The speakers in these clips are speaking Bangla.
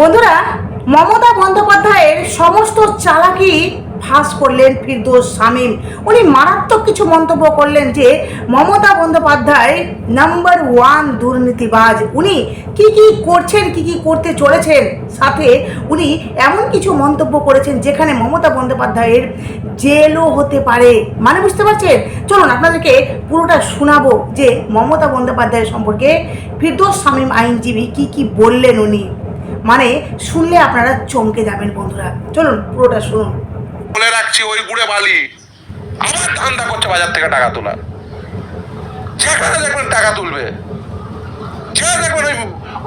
বন্ধুরা, মমতা বন্দ্যোপাধ্যায়ের সমস্ত চালাকি ফাঁস করলেন ফিরদোস শামীম। উনি মারাত্মক কিছু মন্তব্য করলেন যে, মমতা বন্দ্যোপাধ্যায় নাম্বার ওয়ান দুর্নীতিবাজ। উনি কি কি করছেন, কি কি করতে চলেছেন, সাথে উনি এমন কিছু মন্তব্য করেছেন যেখানে মমতা বন্দ্যোপাধ্যায়ের জেলও হতে পারে। মানে বুঝতে পারছেন? চলুন আপনাদেরকে পুরোটা শোনাবো যে, মমতা বন্দ্যোপাধ্যায়ের সম্পর্কে ফিরদোস শামীম আইনজীবী কি কি বললেন উনি। মানে শুনলে আপনারা চমকে যাবেন বন্ধুরা। চলুন, পুরোটা শুনুন। বলে রাখছি ওই গুড়ে বালি। আবার ধান্দা করছে বাজার থেকে টাকা তোলা যেখানে দেখবেন টাকা তুলবে। যেখানে দেখবেন ওই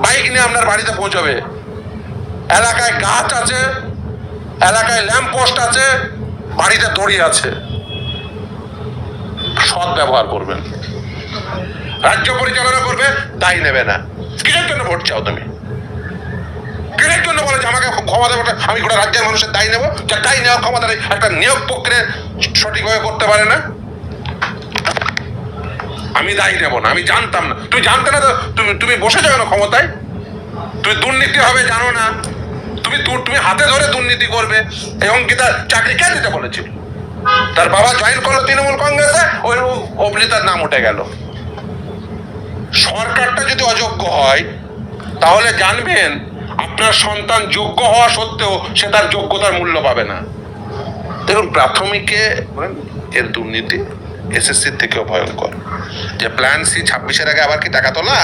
বাইক নিয়ে আপনার বাড়িতে পৌঁছাবে। এলাকায় গাছ আছে, এলাকায় ল্যাম্প পোস্ট আছে, বাড়িতে দড়ি আছে। সৎ ব্যবহার করবেন। রাজ্য পরিচালনা করবে, দায়ী নেবে না। কিসের জন্য ভোট চাও তুমি কিসের জন্য বলে যে আমাকে ক্ষমতা আমি গোটা রাজ্যের মানুষের দায়ী নেব। দায়ী নেওয়ার ক্ষমতা একটা নিয়োগ প্রক্রিয়া সঠিকভাবে করতে পারে না। আমি দায়ী নেব না, আমি জানতাম না। তুমি জানতে না তো, তুমি তুমি বসে যাবে না ক্ষমতায়? তুমি দুর্নীতি হবে, জানো না। তুমি তুমি হাতে ধরে দুর্নীতি করবে। এবং কি তার চাকরি কে দিতে বলেছিল? তার বাবা জয়েন করল তৃণমূল কংগ্রেসে, ওই অবলি তার নাম উঠে গেল। সরকারটা যদি অযোগ্য হয়, তাহলে জানবেন আপনার সন্তান যোগ্য হওয়া সত্ত্বেও সে তার যোগ্যতার মূল্য পাবে না। দেখুন, প্রাথমিকে এর দুর্নীতি এসএসসির থেকেও ভয়ঙ্কর। যে প্ল্যান সি ছাব্বিশের আগে আবার কি টাকা তোলা?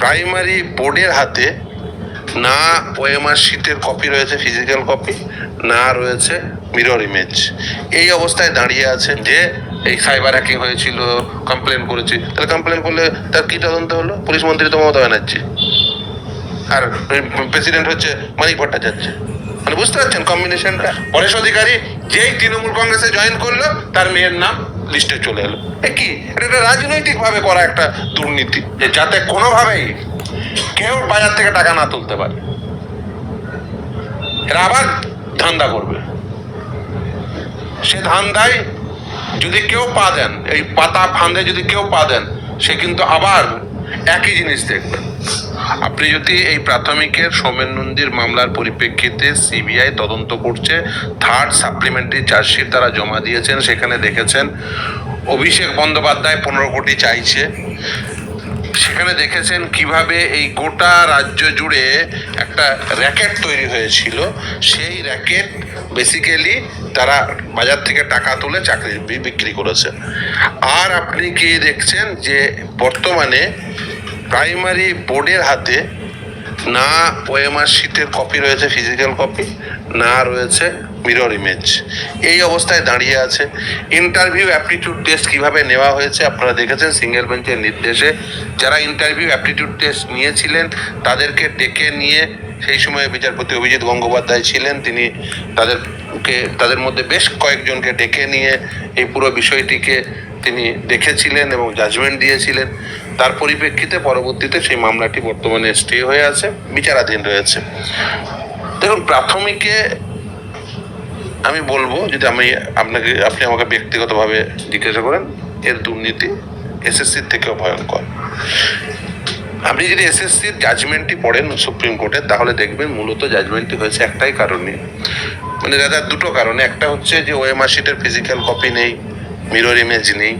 প্রাইমারি বোর্ডের হাতে না ওএমআর শিটের কপি রয়েছে ফিজিক্যাল কপি না রয়েছে মিরর ইমেজ এই অবস্থায় দাঁড়িয়ে আছে যে এই সাইবার হ্যাকিং হয়েছিল কমপ্লেন করেছি। তাহলে কমপ্লেন করলে তার কি তদন্ত হলো? পুলিশ মন্ত্রী তো মমতা ব্যানার্জি। আর প্রেসিডেন্ট হচ্ছে মানিক ভট্টাচার্য। মানে বুঝতে পারছেন কম্বিনেশনটা পরেশ অধিকারী যেই তৃণমূল কংগ্রেসে জয়েন করল, তার মেয়ের নাম লিস্টে চলে এলো। কি? এটা একটা রাজনৈতিক ভাবে করা একটা দুর্নীতি যাতে কোনোভাবেই কেউ বাজার থেকে টাকা না তুলতে পারে। এরা আবার ধান্দা করবে। সে ধান্দায় যদি কেউ পা দেন, এই পাতা ফান্দে যদি কেউ পা দেন, সে কিন্তু আবার একই জিনিস দেখবে। আপনি যদি এই প্রাথমিকের সোমেন নন্দীর মামলার পরিপ্রেক্ষিতে সিবিআই তদন্ত করছে থার্ড সাপ্লিমেন্টারি চার্জশিট তারা জমা দিয়েছেন, সেখানে দেখেছেন অভিষেক বন্দ্যোপাধ্যায় পনেরো কোটি চাইছে। সেখানে দেখেছেন কীভাবে এই গোটা রাজ্য জুড়ে একটা র্যাকেট তৈরি হয়েছিল। সেই র্যাকেট বেসিক্যালি তারা বাজার থেকে টাকা তুলে চাকরি বিক্রি করেছে। আর আপনি কি দেখছেন যে বর্তমানে প্রাইমারি বোর্ডের হাতে না ওএমআর শিটের কপি রয়েছে ফিজিক্যাল কপি না রয়েছে মিরর ইমেজ এই অবস্থায় দাঁড়িয়ে আছে। ইন্টারভিউ অ্যাপটিটিউড টেস্ট কীভাবে নেওয়া হয়েছে আপনারা দেখেছেন সিঙ্গেল বেঞ্চের নির্দেশে। যারা ইন্টারভিউ অ্যাপটিটিউড টেস্ট নিয়েছিলেন, তাদেরকে ডেকে নিয়ে সেই সময় বিচারপতি অভিজিৎ গঙ্গোপাধ্যায় ছিলেন। তিনি তাদেরকে, তাদের মধ্যে বেশ কয়েকজনকে ডেকে নিয়ে এই পুরো বিষয়টিকে তিনি দেখেছিলেন এবং জাজমেন্ট দিয়েছিলেন। তার পরিপ্রেক্ষিতে পরবর্তীতে সেই মামলাটি বর্তমানে স্টে হয়ে আছে, বিচারাধীন রয়েছে। দেখুন, প্রাথমিকে আমি বলব, যদি আমি আপনাকে, আপনি আমাকে ব্যক্তিগতভাবে জিজ্ঞাসা করেন, এর দুর্নীতি এসএসসির থেকেও ভয়ঙ্কর। আপনি যদি এসএসসির জাজমেন্টটি পড়েন সুপ্রিম কোর্টে তাহলে দেখবেন মূলত জাজমেন্টটি হয়েছে একটাই কারণে। মানে দাদা, দুটো কারণে। একটা হচ্ছে যে ওএমআর শিটের ফিজিক্যাল কপি নেই মিরর ইমেজ নেই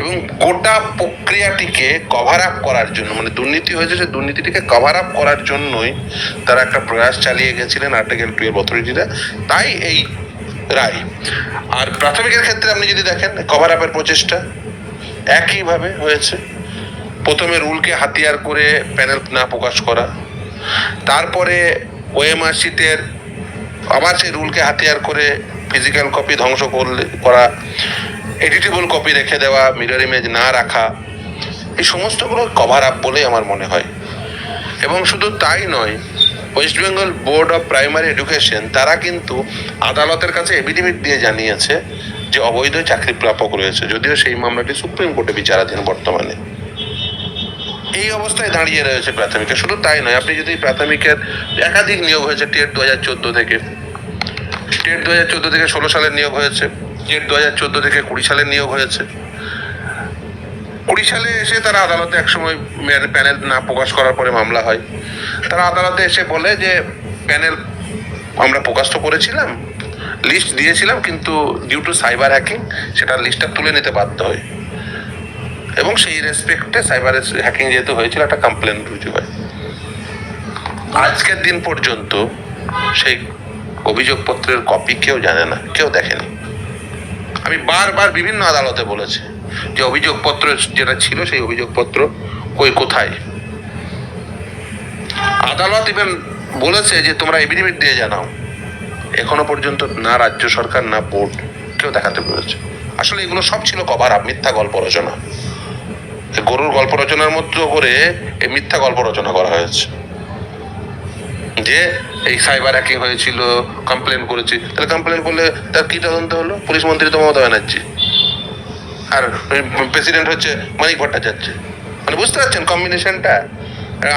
এবং গোটা প্রক্রিয়াটিকে কভার আপ করার জন্য মানে দুর্নীতি হয়েছে সে দুর্নীতিটিকে কভার আপ করার জন্যই তারা একটা প্রয়াস চালিয়ে গেছিলেন আর্টিকেল টুয়েলভ অথরিটিরা তাই এই রায়। আর প্রাথমিকের ক্ষেত্রে আপনি যদি দেখেন কভার আপের প্রচেষ্টা একইভাবে হয়েছে। প্রথমে রুলকে হাতিয়ার করে প্যানেল না প্রকাশ করা। তারপরে ওএমআর শিটের আবার সেই রুলকে হাতিয়ার করে ফিজিক্যাল কপি ধ্বংস করলে করা। এডিটেবল কপি রেখে দেওয়া মিরর ইমেজ না রাখা, এই সমস্তগুলো কভার আপ বলেই আমার মনে হয়। এবং শুধু তাই নয় West Bengal board of primary education তারা কিন্তু আদালতের কাছে এভিডেভিট দিয়ে জানিয়েছে যে অবৈধ চাকরি প্রাপক রয়েছে, যদিও সেই মামলাটি সুপ্রিম কোর্টে বিচারাধীন বর্তমানে। এই অবস্থায় দাঁড়িয়ে রয়েছে প্রাথমিকে। শুধু তাই নয়, আপনি যদি প্রাথমিকের একাধিক নিয়োগ হয়েছে, টেট দু হাজার চোদ্দ থেকে, টেট দু হাজার চোদ্দ থেকে ষোলো সালের নিয়োগ হয়েছে টেট দু হাজার চোদ্দ থেকে কুড়ি সালের নিয়োগ হয়েছে। কুড়ি সালে এসে তারা আদালতে একসময় প্যানেল না প্রকাশ করার পরে মামলা হয়। তারা আদালতে এসে বলে যে, প্যানেল আমরা প্রকাশ তো করেছিলাম, লিস্ট দিয়েছিলাম, কিন্তু ডিউ টু সাইবার হ্যাকিং সেটা লিস্টটা তুলে নিতে বাধ্য হয়। এবং সেই রেসপেক্টে সাইবার হ্যাকিং যেহেতু হয়েছিল, একটা কমপ্লেন রুজু হয়। আজকের দিন পর্যন্ত সেই অভিযোগপত্রের কপি কেউ জানে না, কেউ দেখেনি। আমি বারবার বিভিন্ন আদালতে বলেছি যে অভিযোগপত্র যেটা ছিল সেই অভিযোগপত্র কই কোথায়? আদালত ইভেন বলেছে যে তোমরা এভিডেভিট দিয়ে জানাও। এখনও পর্যন্ত না রাজ্য সরকার, না বোর্ড কেউ দেখাতে পেরেছে। আসলে এগুলো সব ছিল কভার আপ, মিথ্যা গল্প রচনা। গরুর গল্প রচনার মধ্যে করে এই মিথ্যা গল্প রচনা করা হয়েছে। যে এই সাইবার হ্যাকিং হয়েছিল কমপ্লেন করেছি। তাহলে কমপ্লেন করলে তার কি তদন্ত হলো? পুলিশ মন্ত্রী তো মমতা ব্যানার্জি। আর প্রেসিডেন্ট হচ্ছে মানিক ভট্টাচার্য। মানে বুঝতে পারছেন কম্বিনেশনটা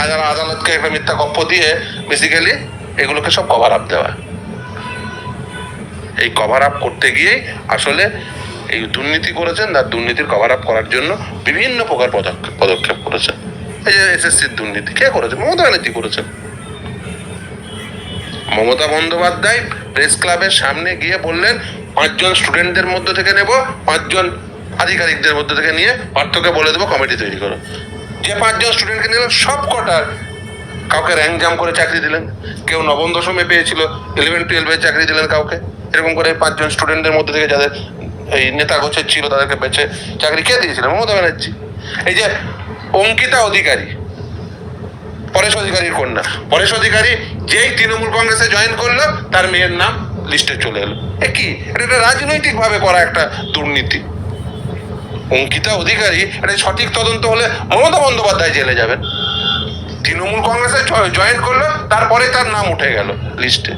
আদালত আদালতকে একটা মিথ্যা গপ্প দিয়ে বেসিক্যালি এগুলোকে সব কভার আপ দেওয়া। এই কভার আপ করতে গিয়েই আসলে এই দুর্নীতি করেছেন আর দুর্নীতির কভার আপ করার জন্য বিভিন্ন প্রকার পদক্ষেপ পদক্ষেপ করেছেন। এই যে এসএসসির দুর্নীতি, কে করেছে? মমতা ব্যানার্জি করেছেন। মমতা বন্দ্যোপাধ্যায় প্রেস ক্লাবের সামনে গিয়ে বললেন, পাঁচজন স্টুডেন্টদের মধ্যে থেকে নেব, পাঁচজন আধিকারিকদের মধ্যে থেকে নিয়ে পার্থকে বলে দেবো কমিটি তৈরি করো। যে পাঁচজন স্টুডেন্টকে নিলেন সব কটার কাউকে র্যাঙ্ক জাম করে চাকরি দিলেন। কেউ নবম দশমে পেয়েছিল ইলেভেন টুয়েলভে চাকরি দিলেন কাউকে। এরকম করে পাঁচজন স্টুডেন্টদের মধ্যে থেকে যাদের এই নেতা গোছের ছিল, তাদেরকে বেছে চাকরি কে দিয়েছিলেন মমতা ব্যানার্জি। এই যে অঙ্কিতা অধিকারী, পরেশ অধিকারীর কন্যা। পরেশ অধিকারী যেই তৃণমূল কংগ্রেসে জয়েন করল, তার মেয়ের নাম লিস্টে চলে এলো। এ কি? এটা রাজনৈতিক ভাবে করা একটা দুর্নীতি। অঙ্কিতা অধিকারী এটা সঠিক তদন্ত হলে মমতা বন্দ্যোপাধ্যায় জেলে যাবেন। তৃণমূল কংগ্রেসে জয়েন করল, তারপরে তার নাম উঠে গেল লিস্টে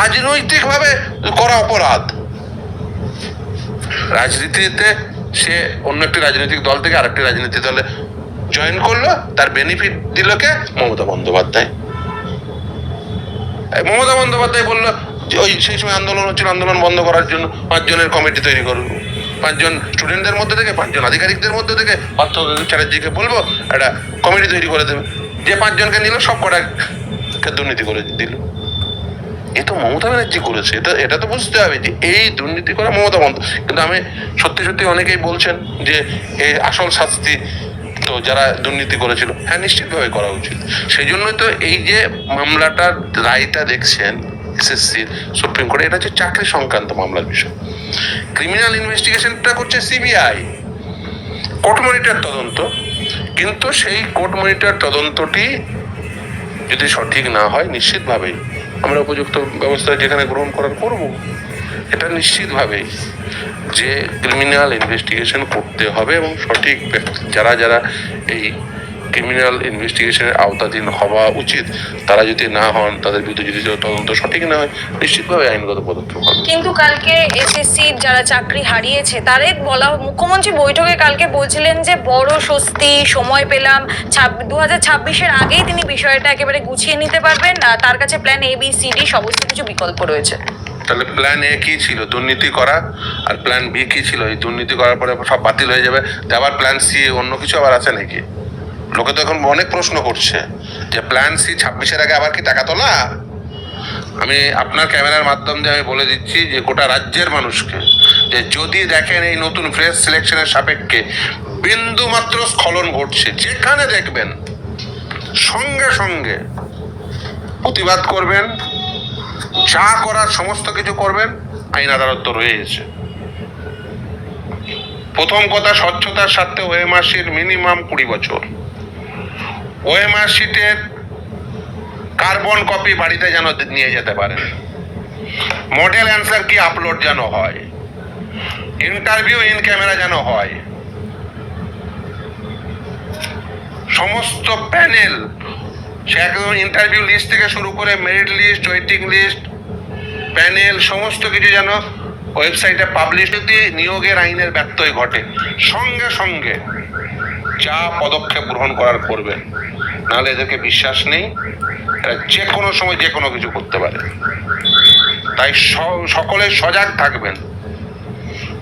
রাজনৈতিক ভাবে করা অপরাধ। রাজনীতিতে সে অন্য একটি রাজনৈতিক দল থেকে আরেকটি রাজনৈতিক দলে জয়েন করল, তার বেনিফিট দিল কে? মমতা বন্দ্যোপাধ্যায়। মমতা বন্দ্যোপাধ্যায় বলল যে ওই সেই সময় আন্দোলন হচ্ছিল, আন্দোলন বন্ধ করার জন্য পাঁচজনের কমিটি তৈরি করব। পাঁচজন স্টুডেন্টদের মধ্যে থেকে, পাঁচজন আধিকারিকদের মধ্যে থেকে পার্থ চ্যাটার্জিকে বলব, একটা কমিটি তৈরি করে দেবে। যে পাঁচজনকে নিল, সব কটাকে দুর্নীতি করে দিল। এ তো মমতা ব্যানার্জি করেছে, এটা এটা তো বুঝতে হবে যে এই দুর্নীতি করা মমতা বন্ধ কিন্তু আমি সত্যি সত্যি অনেকেই বলছেন যে এই আসল শাস্তি তো যারা দুর্নীতি করেছিল হ্যাঁ নিশ্চিতভাবে করা উচিত। সেই জন্যই তো এই যে মামলাটার রায়টা দেখছেন এসএসসির সুপ্রিম কোর্টে, এটা হচ্ছে চাকরি সংক্রান্ত মামলার বিষয়। ক্রিমিনাল ইনভেস্টিগেশনটা করছে সিবিআই। কোর্ট মনিটর তদন্ত, কিন্তু সেই কোর্ট মনিটর তদন্তটি যদি সঠিক না হয়, নিশ্চিতভাবেই আমরা উপযুক্ত ব্যবস্থা যেখানে গ্রহণ করার করব, এটা নিশ্চিতভাবেই যে ক্রিমিনাল ইনভেস্টিগেশন করতে হবে এবং সঠিক যারা যারা এই ক্রিমিনাল ইনভেস্টিগেশনের আওতাধীন হওয়া উচিত, তারা যদি না হন, তাদের বিরুদ্ধে যদি তদন্ত সঠিক না হয়, নিশ্চিতভাবে আইনগত পদক্ষেপ হবে। কিন্তু কালকে এসএসসি যারা চাকরি হারিয়েছে, তাদের বলা মুখ্যমন্ত্রী বৈঠকে কালকে বলছিলেন যে, বড় স্বস্তি, সময় পেলাম। দু হাজার ছাব্বিশের আগেই তিনি বিষয়টা একেবারে গুছিয়ে নিতে পারবেন। তার কাছে plan A B C D সমস্ত কিছু বিকল্প রয়েছে। তাহলে প্ল্যান এ কি ছিল? দুর্নীতি করা আর প্ল্যান বি কি ছিল? এই দুর্নীতি করার পরে সব বাতিল হয়ে যাবে। আবার প্ল্যান সি অন্য কিছু আবার আছে নাকি? লোকে তো এখন অনেক প্রশ্ন করছে যে প্ল্যান সি ছাব্বিশের আগে আবার কি টাকা তোলা? আমি আপনার ক্যামেরার মাধ্যম দিয়ে আমি বলে দিচ্ছি যে গোটা রাজ্যের মানুষকে যে যদি দেখেন এই নতুন ফ্রেশ সিলেকশনের সাপেক্ষে বিন্দু মাত্র স্খলন ঘটছে, যেখানে দেখবেন সঙ্গে সঙ্গে প্রতিবাদ করবেন যা করার সমস্ত কিছু করবেন, আইন আদালত তো রয়েছে প্রথম কথা, স্বচ্ছতার স্বার্থে ওএমআরসির মিনিমাম কুড়ি বছর। ওএমআরসিটের কার্বন কপি বাড়িতে যেন নিয়ে যেতে পারেন। মডেল অ্যান্সার কি আপলোড যেন হয়? ইন্টারভিউ ইন ক্যামেরা যেন হয়? সমস্ত প্যানেল, সে একদম ইন্টারভিউ লিস্ট থেকে শুরু করে merit list, waiting list panel, সমস্ত কিছু যেন ওয়েবসাইটে পাবলিশ যদি নিয়োগের আইনের ব্যত্যয় ঘটে, সঙ্গে সঙ্গে যা পদক্ষেপ গ্রহণ করার করবেন নাহলে এদেরকে বিশ্বাস নেই এরা যে কোনো সময় যে কোনো কিছু করতে পারে। তাই সকলে সজাগ থাকবেন,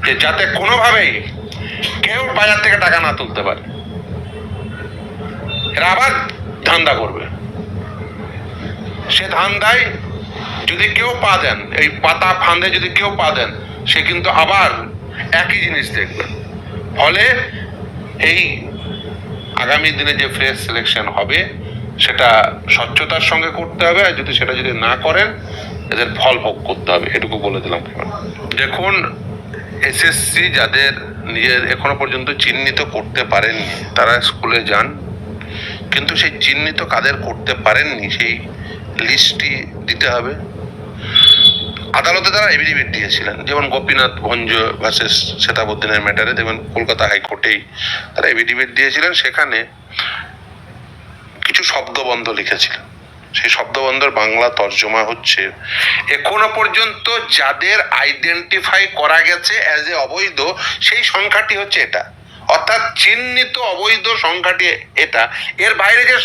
যে যাতে কোনোভাবেই কেউ বাজার থেকে টাকা না তুলতে পারে। এরা আবার ধান্দা করবে। সে ধান্দায় যদি কেউ পা দেন, এই পাতা ফাঁদে যদি কেউ পা দেন, সে কিন্তু আবার একই জিনিস দেখবে। ফলে এই আগামী দিনে যে ফ্রেশ সিলেকশন হবে, সেটা স্বচ্ছতার সঙ্গে করতে হবে, আর যদি সেটা যদি না করেন, এদের ফল ভোগ করতে হবে, এটুকু বলে দিলাম দেখুন এসএসসি যাদের নিজের এখনও পর্যন্ত চিহ্নিত করতে পারেননি, তারা স্কুলে যান, কিন্তু সেই চিহ্নিত কাদের করতে পারেননি, সেই লিস্টটি দিতে হবে। আদালতে তারা এভিডেভিট দিয়েছিলেন। যেমন গোপীনাথ ভঞ্জ ভার্সেস শ্বেতাবুদ্দিনের ম্যাটারে যেমন কলকাতা হাইকোর্টেই তারা এভিডেভিট দিয়েছিলেন। সেখানে কিছু শব্দবন্ধ লিখেছিলেন। সেই শব্দবন্ধের বাংলা তর্জমা হচ্ছে, এখনও পর্যন্ত যাদের আইডেন্টিফাই করা গেছে অ্যাজ এ অবৈধ, সেই সংখ্যাটি হচ্ছে এটা। অর্থাৎ চিহ্নিত অবৈধ সংখ্যাটি এটা। এর বাইরে যে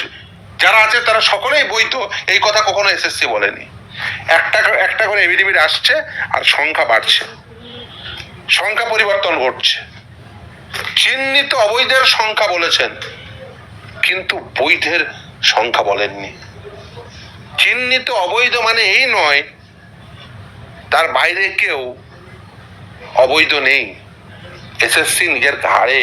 যারা আছে, তারা সকলেই বৈধ। এই কথা কখনো এসএসসি বলেনি। একটা একটা করে এভিডেভিট আসছে আর সংখ্যা বাড়ছে। সংখ্যা পরিবর্তন ঘটছে। চিহ্নিত অবৈধের সংখ্যা বলেছেন, কিন্তু বৈধের সংখ্যা বলেননি। চিহ্নিত অবৈধ মানে এই নয়, তার বাইরে কেউ অবৈধ নেই। এসএসসি নিজের ঘাড়ে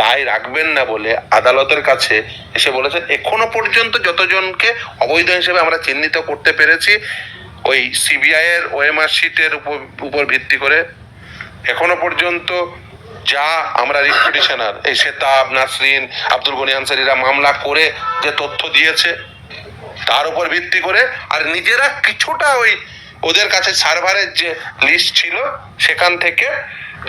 দায় রাখবেন না বলে আদালতের কাছে এসে বলেছেন, এখনও পর্যন্ত যতজনকে অবৈধ হিসেবে আমরা চিহ্নিত করতে পেরেছি, ওই সিবিআই এর ওএমআর শিটের উপর ভিত্তি করে, এখনও পর্যন্ত যা আমরা রিপিটিশনার এই শেতাব নাসরিন, আব্দুল গনি আনসারিরা মামলা করে যে তথ্য দিয়েছে, তার উপর ভিত্তি করে আর নিজেরা কিছুটা ওই ওদের কাছে সার্ভারের যে লিস্ট ছিল, সেখান থেকে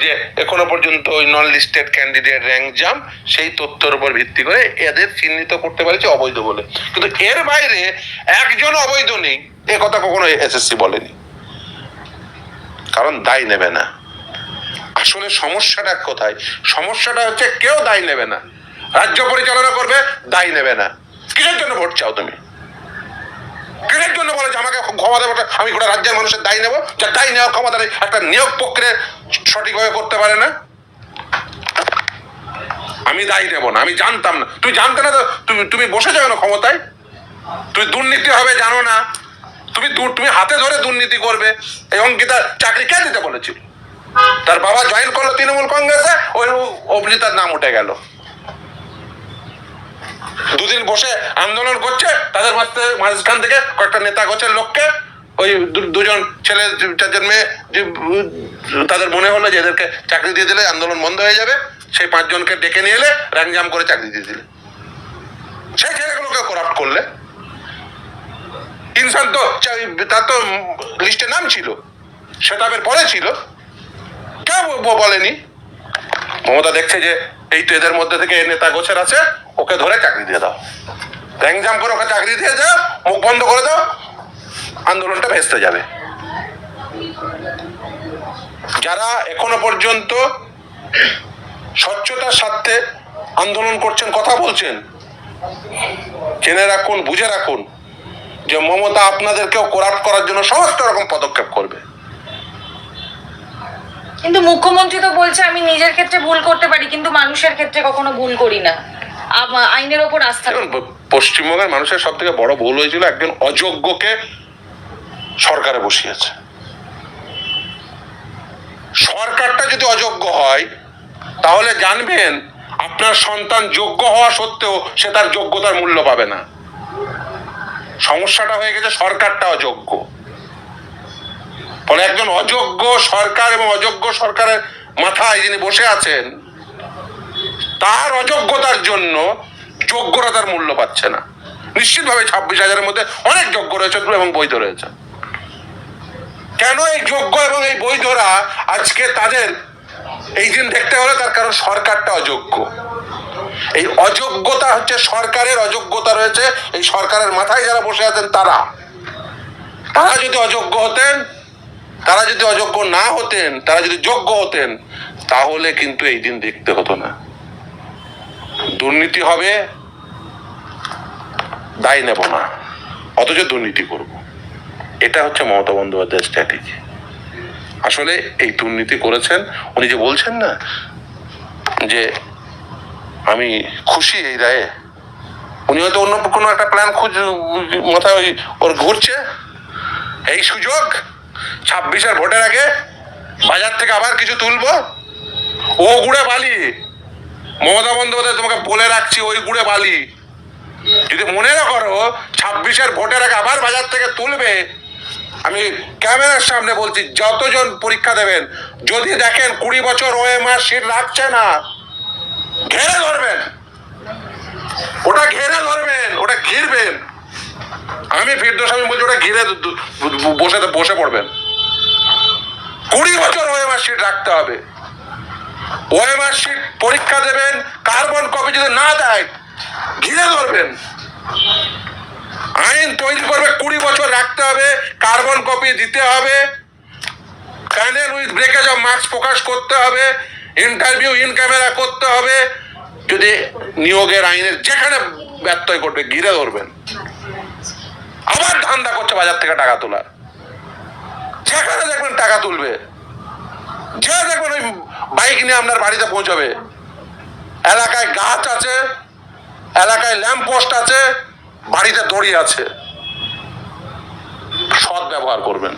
যে এখনও পর্যন্ত ওই নন লিস্টেড ক্যান্ডিডেট র্যাঙ্ক জাম সেই তথ্যের উপর ভিত্তি করে এদের চিহ্নিত করতে পেরেছে অবৈধ বলে। কিন্তু এর বাইরে একজন অবৈধ নেই, এ কথা কখনো এসএসসি বলেনি। কারণ দায় নেবে না। আসলে সমস্যাটা কোথায়? সমস্যাটা হচ্ছে কেউ দায় নেবে না। রাজ্য পরিচালনা করবে, দায় নেবে না। কিসের জন্য ভোট চাও তুমি? কিসের জন্য বলে যে আমাকে ক্ষমতা আমি গোটা রাজ্যের মানুষের দায় নেব। যা দায় নেওয়ার ক্ষমতা নেই, একটা নিয়োগ প্রক্রিয়া সঠিকভাবে করতে পারে না। আমি দায়ী নেব না, আমি জানতাম না। তুই জানতে না তো তুমি তুমি বসে যাবে না ক্ষমতায়? তুই দুর্নীতি হবে, জানো না। তুমি তুমি হাতে ধরে দুর্নীতি করবে। এই অঙ্কিতা চাকরি কে দিতে বলেছিল? তার বাবা জয়েন করল তৃণমূল কংগ্রেসে, ওই অভিনেতার নাম উঠে গেল। দুদিন বসে আন্দোলন করছে, তাদের মাঝে মাঝখান থেকে কয়েকটা নেতা গোছের লোককে। ওই দুজন ছেলে, চারজন মেয়ে তাদের মনে হলো যে এদেরকে চাকরি দিয়ে দিলে আন্দোলন বন্ধ হয়ে যাবে। সেই পাঁচজনকে ডেকে নিয়ে এলে র্যাংজাম করে চাকরি দিয়ে দিলে। সেই ছেলেগুলোকে করাপ্ট করলে। ইনসান তো তার তো লিস্টে নাম ছিল। সেটাপের পরে ছিল। কেউ বলেনি। মমতা দেখছে যে এই তো এদের মধ্যে থেকে নেতা গোছের আছে, ওকে ধরে চাকরি দিয়ে দাও। র্যাংজাম করে ওকে চাকরি দিয়ে দাও, মুখ বন্ধ করে দাও, আন্দোলনটা ভেস্তে যাবে। যারা এখনও পর্যন্ত স্বচ্ছতার স্বার্থে আন্দোলন করছেন, কথা বলছেন, জেনে রাখুন, বুঝে রাখুন যে মমতা আপনাদেরকেও করাপ্ট করার জন্য সমস্ত রকম পদক্ষেপ করবে। কিন্তু মুখ্যমন্ত্রী তো বলছে আমি নিজের ক্ষেত্রে ভুল করতে পারি কিন্তু মানুষের ক্ষেত্রে কখনো ভুল করি না। আইনের ওপর আস্থা পশ্চিমবঙ্গের মানুষের সব থেকে বড় ভুল হয়েছিল একজন অযোগ্যকে সরকারে বসিয়েছে। সরকারটা যদি অযোগ্য হয় তাহলে জানবেন আপনার সন্তান যোগ্য হওয়া সত্ত্বেও সে তার যোগ্যতার মূল্য পাবে না। সমস্যাটা হয়ে গেছে সরকারটা অযোগ্য। ফলে একজন অযোগ্য সরকার এবং অযোগ্য সরকারের মাথায় যিনি বসে আছেন, তার অযোগ্যতার জন্য যোগ্যরা তার মূল্য পাচ্ছে না। নিশ্চিতভাবে ছাব্বিশ হাজারের মধ্যে অনেক যোগ্য রয়েছে এবং বৈধ রয়েছে। কেন এই যোগ্য এবং এই বৈধরা আজকে তাদের, এই দিন দেখতে হলে তার কারণ সরকারটা অযোগ্য। এই অযোগ্যতা হচ্ছে সরকারের অযোগ্যতা রয়েছে, এই সরকারের মাথায় যারা বসে আছেন তারা। তারা যদি অযোগ্য হতেন তারা যদি অযোগ্য না হতেন, তারা যদি যোগ্য হতেন, তাহলে কিন্তু এই দিন দেখতে হতো না। দুর্নীতি হবে, দায় নেব না। অথচ দুর্নীতি করব। এটা হচ্ছে মমতা বন্দ্যোপাধ্যায়ের স্ট্র্যাটেজি আসলে এই দুর্নীতি করেছেন, উনি যে বলছেন না, যে আমি খুশি এই রায়ে, উনি হয়তো অন্য কোনো একটা প্ল্যান খুঁজ মাথায় ওর ঘুরছে। এই সুযোগ ছাব্বিশের ভোটের আগে বাজার থেকে আবার কিছু তুলবো? ও গুড়ে বালি। মমতা বন্দ্যোপাধ্যায়, তোমাকে বলে রাখছি, ওই গুড়ে বালি। যদি মনে না করো, ছাব্বিশের ভোটের আগে আবার বাজার থেকে তুলবে। আমি ক্যামেরার সামনে বলছি, যতজন পরীক্ষা দেবেন, যদি দেখেন কুড়ি বছর ওএমআর সিট রাখছে না, ঘেরে ধরবেন। ওটা ঘেরে ধরবেন, ওটা ঘিরবেন। আমি ফিরদোস, আমি বলছি, ওটা ঘিরে বসে বসে পড়বেন কুড়ি বছর সিট রাখতে হবে। সিট পরীক্ষা দেবেন কার্বন কপি যদি না দেয়, ঘিরে ধরবেন। আইন তৈরি করবে, কুড়ি বছর রাখতে হবে কার্বন কপি দিতে হবে। Panel with breakage of marks প্রকাশ করতে হবে ইন্টারভিউ ইন ক্যামেরা করতে হবে। যদি নিয়োগের আইনের যেখানে ব্যত্যয় করবে ঘিরে ধরবেন। আবার ধান্দা করছে বাজার থেকে টাকা তোলার। যেখানে দেখবেন টাকা তুলবে, যে দেখবেন ওই বাইক নিয়ে আপনার বাড়িতে পৌঁছাবে। এলাকায় গাছ আছে, এলাকায় ল্যাম্প পোস্ট আছে, বাড়িতে দড়ি আছে। সৎ ব্যবহার করবেন।